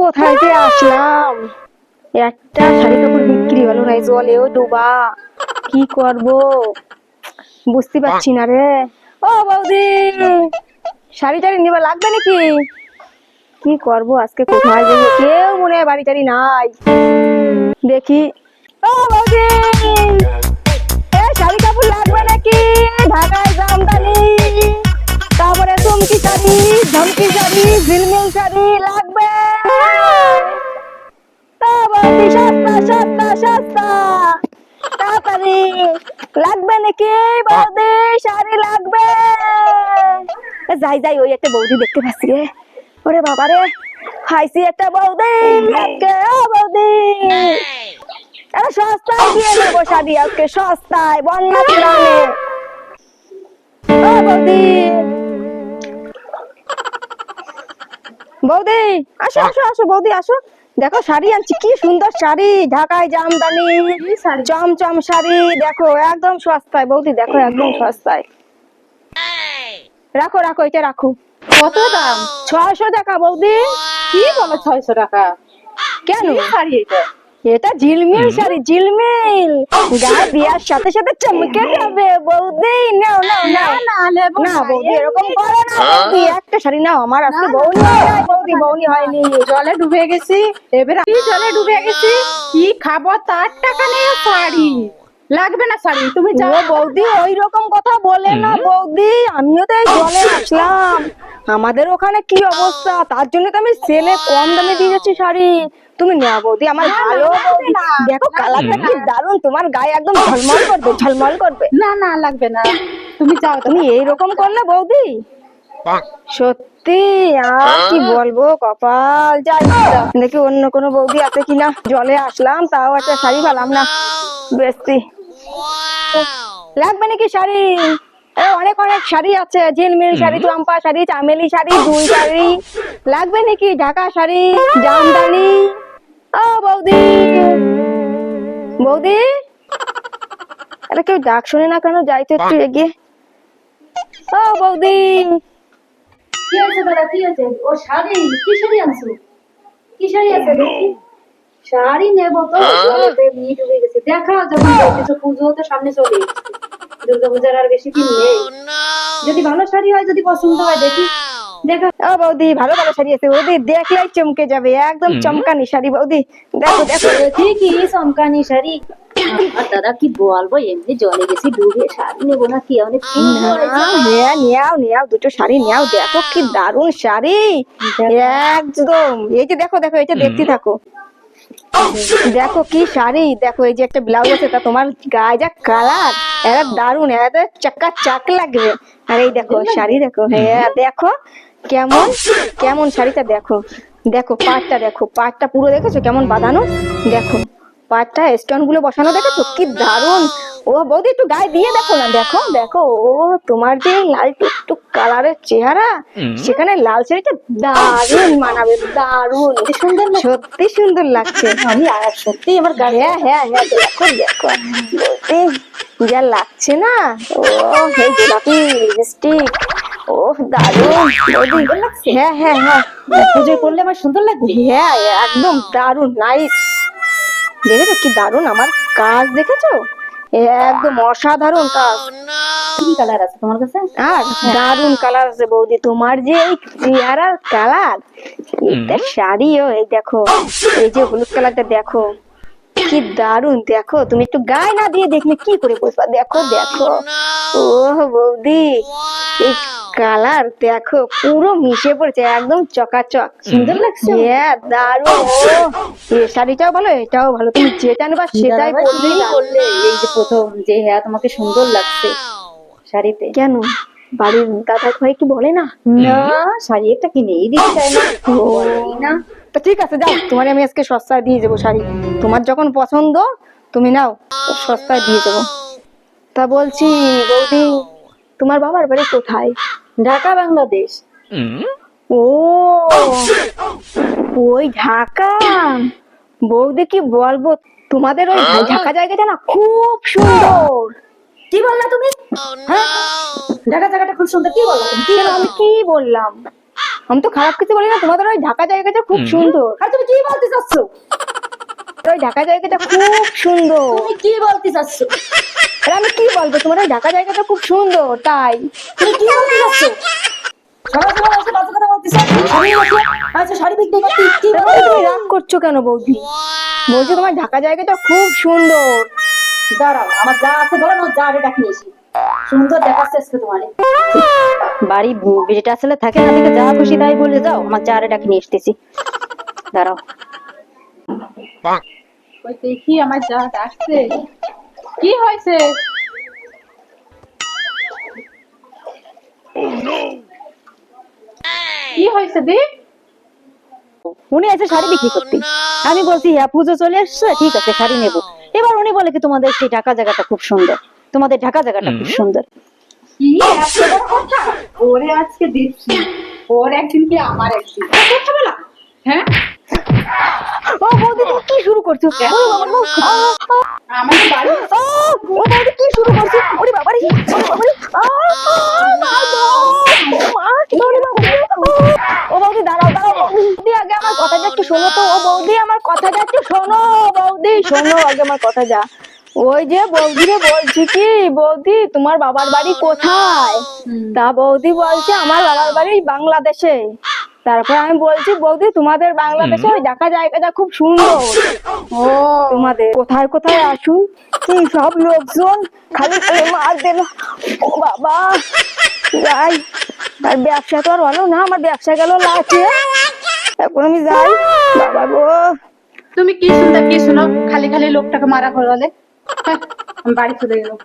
কোথায় যে আসলাম? একটা শাড়ি কাপড় বিক্রি হলো না জলেও ডোবা। কি করব? বুঝতে পারছি না রে। ও বৌদি, শাড়ি টাড়ি নিবা লাগবে নাকি? কি করব আজকে কোথায় যাব? কেউ মনে হয় বাড়ি টাড়ি নাই। দেখি। ও বৌদি, এ শাড়ি কাপড় লাগবে নাকি? ঢাকায় জামদানি। নাকি বৌদি শাড়ি লাগবে। যাই যাই ওই একটা বৌদি দেখতে পাচ্ছি রে। ওরে বাবা রে হাইছি একটা বৌদি আজকে ও বৌদি। আরে সস্তায় দিয়ে নেব শাড়ি আজকে সস্তায় বন্যা বৌদি। বৌদি আসো আসো আসো বৌদি আসো। দেখো শাড়ি আনছি কি সুন্দর শাড়ি ঢাকায় জামদানি চমচম শাড়ি দেখো একদম সস্তায় বৌদি দেখো একদম সস্তায়। রাখো রাখো এটা রাখো। কত দাম? ছয়শো টাকা বৌদি। কি বলো ছয়শো টাকা? কেন? শাড়ি এটা? এটা ঝিলমিল শাড়ি ঝিলমিল। গায়ে বিয়ার সাথে সাথে চমকে যাবে বৌদি। নাও নাও নাও। না বৌদি এরকম করো না। বৌদি একটা শাড়ি নাও। আমার আজকে বৌনি হয় নাই, বৌদি বৌনি হয়নি। জলে ডুবে গেছি। এবারে আমি জলে ডুবে গেছি। কি খাব? তার টাকা নিয়ে শাড়ি। লাগবে না শাড়ি। তুমি যাও। বৌদি ওই রকম কথা বলে না বৌদি। আমিও তো এই জলে আসলাম আমাদের ওখানে কি অবস্থা? তার জন্য তো আমি সেলে কম দামে দিয়ে যাচ্ছি শাড়ি। তুমি নেওয়া বৌদি আমার ভালো দেখো কালারটা কি দারুণ। তোমার গায়ে একদম ঝলমল করবে ঝলমল করবে। না না লাগবে না। তুমি যাও তুমি তুমি এইরকম করলে বৌদি? সত্যি? আর কি বলব কপাল যাই দেখি অন্য কোনো বৌদি আছে কিনা। জলে আসলাম তাও একটা শাড়ি পেলাম না। বেশি লাগবে নাকি শাড়ি? অনেক অনেক শাড়ি আছে। ঝিলমিল শাড়ি চম্পা শাড়ি চামেলি শাড়ি দুই শাড়ি। লাগবে নাকি ঢাকা শাড়ি জামদানি? ও বৌদি। বৌদি? এটা কেউ ডাক শুনে না কেন? যাইতে একটু এগিয়ে। ও বৌদি। কি হয়েছে দাদা? কি হয়েছে? ও শাড়ি? কি শাড়ি আনছো? কি শাড়ি আছে? দেখি। শাড়ি নেব তো ডুবে গেছে। দেখা যখন দেখতেছো পুজো তো সামনে চলে এসেছে। দুর্গা আর বেশি দিন নেই। যদি ভালো শাড়ি হয় যদি পছন্দ হয় দেখি। দেখা। ও বৌদি ভালো ভালো শাড়ি আছে। বৌদি দেখলেই চমকে যাবে। একদম চমকানি শাড়ি বৌদি। দেখো দেখো। ঠিকই চমকানি শাড়ি। আর দাদা কি বলব এমনি জলে গেছি ডুবে শাড়ি নেব না কি অনেক নেয়াও দুটো শাড়ি নেয়াও দেখো কি দারুণ শাড়ি। একদম। এই যে দেখো দেখো এটা দেখতে থাকো। দেখো কি শাড়ি? দেখো এই যে একটা ব্লাউজ আছে তা তোমার গায়ে যা কালার এরা দারুণ এরা চাকা চাক লাগবে। আর এই দেখো শাড়ি দেখো হ্যাঁ দেখো কেমন কেমন শাড়িটা দেখো। দেখো পাটটা দেখো পাটটা পুরো দেখেছ? কেমন বাঁধানো? দেখো পাটটা স্টোনগুলো বসানো দেখেছ? কি দারুণ! ও বৌদি একটু গায়ে দিয়ে দেখো না দেখো দেখো ও তোমার যে লাল টুকটুক কালারের চেহারা সেখানে লাল শাড়িটা দারুণ মানাবে দারুণ সুন্দর সত্যি সুন্দর লাগছে। আমি আর সত্যি আমার গায়ে হ্যাঁ হ্যাঁ হ্যাঁ দেখো দেখো। বলতে যা লাগছে না ও এই গোলাপি লিপস্টিক ও দারুণ। বৌদি হ্যাঁ হ্যাঁ হ্যাঁ। পুজো করলে আমার সুন্দর লাগবে? হ্যাঁ একদম দারুণ নাইস দেখেছ কি দারুণ আমার কাজ দেখেছ? একদম অসাধারণ কাজ। কি কালার আছে তোমার কাছে? আর দারুণ কালার আছে বৌদি তোমার যে এই চেহারার কালার এটা শাড়িও এই দেখো এই যে হলুদ কালারটা দেখো কি দারুণ দেখো তুমি একটু গায়ে না দিয়ে দেখলে কি করে বুঝবা দেখো দেখো। ও বৌদি কালার দেখো পুরো মিশে পড়েছে একদম চকাচক। সুন্দর লাগছে? হ্যাঁ দারুণ। এই শাড়িটাও ভালো এটাও ভালো। তুমি যেটা নেবা সেটাই পরলেই বললে? এই যে প্রথম যে হ্যাঁ তোমাকে সুন্দর লাগছে শাড়িতে। কেন? বাড়ির দাদা ভাই কি বলে না? না শাড়ি একটা কিনেই দিতে চায় না। না। তো ঠিক আছে যাও তোমার আমি আজকে সস্তায় দিয়ে যাব শাড়ি। তোমার যখন পছন্দ তুমি নাও সস্তায় দিয়ে যাব তা বলছি বৌদি তোমার বাবার বাড়ি কোথায়? ঢাকা বাংলাদেশ। ও ওই ঢাকা। বৌদি কি বলব তোমাদের ওই ঢাকা জায়গাটা না খুব সুন্দর। কি বললা তুমি? হ্যাঁ? ঢাকা জায়গাটা খুব সুন্দর কি বললা আমি কি বললাম? আমি তো খারাপ কিছু বলি না তোমাদের ওই ঢাকা জায়গাটা খুব সুন্দর। আর তুমি কি বলতে চাচ্ছ? ওই ঢাকা জায়গাটা খুব সুন্দর। তুমি কি বলতে চাচ্ছ? আরে আমি কি বলব? তোমার ওই ঢাকা জায়গাটা খুব সুন্দর তাই। তুমি কি বলতে আচ্ছা আরে রাগ করছ কেন বৌদি? বলছি তোমার ঢাকা জায়গাটা খুব সুন্দর। দাঁড়াও আমার যা আছে বলো যা নিয়েছি সুন্দর দেখাচ্ছে আজকে তোমার। বাড়ি বেটা আসলে থাকে না দেখে যা খুশি তাই বলে যাও আমার চারে ডাকে নিয়ে এসতেছি। দাঁড়াও। ওই দেখি আমার যা ডাকছে কি হয়েছে কি হয়েছে দি উনি আছে শাড়ি বিক্রি করতে আমি বলছি হ্যাঁ পুজো চলে এসছে ঠিক আছে শাড়ি নেব এবার উনি বলে কি তোমাদের সেই ঢাকা জায়গাটা খুব সুন্দর তোমাদের ঢাকা জায়গাটা খুব সুন্দর ওরে আজকে দেখছি ওর একদিন কি আমার একদিন ও কথা বলা হ্যাঁ ও বৌদি তুমি কি শুরু করছ আমাদের বাড়ি ও, ও বৌদি কি শুরু করছ? ওরে বাবারে ওরে বাবারে আ, আ, মা গো, মা, ওরে ও, ও বৌদি দাঁড়াও দাঁড়াও বৌদি আগে আমার কথাটা একটু শোনো তো। ও বৌদি আমার কথাটা একটু শোনো বৌদি শোনো আগে আমার কথা যা ওই যে বৌদিরে বলছি কি বৌদি তোমার বাবার বাড়ি কোথায়? তা বৌদি বলছে আমার বাবার বাড়ি বাংলাদেশে। তারপর আমি বলছি বৌদি তোমাদের বাংলাদেশে ওই ঢাকা জায়গাটা খুব সুন্দর। ও তোমাদের কোথায় কোথায় আসুন? এই সব লোকজন খালি মার দিল ও বাবা। যাই আর ব্যবসা তো আর হলো না আমার ব্যবসা গেল লাচে এখন আমি যাই। বাবা গো। তুমি কি শুনতে কি শুনো? খালি খালি লোকটাকে মারা করলে হ্যাঁ, আমি বাড়ি চলে গেলাম।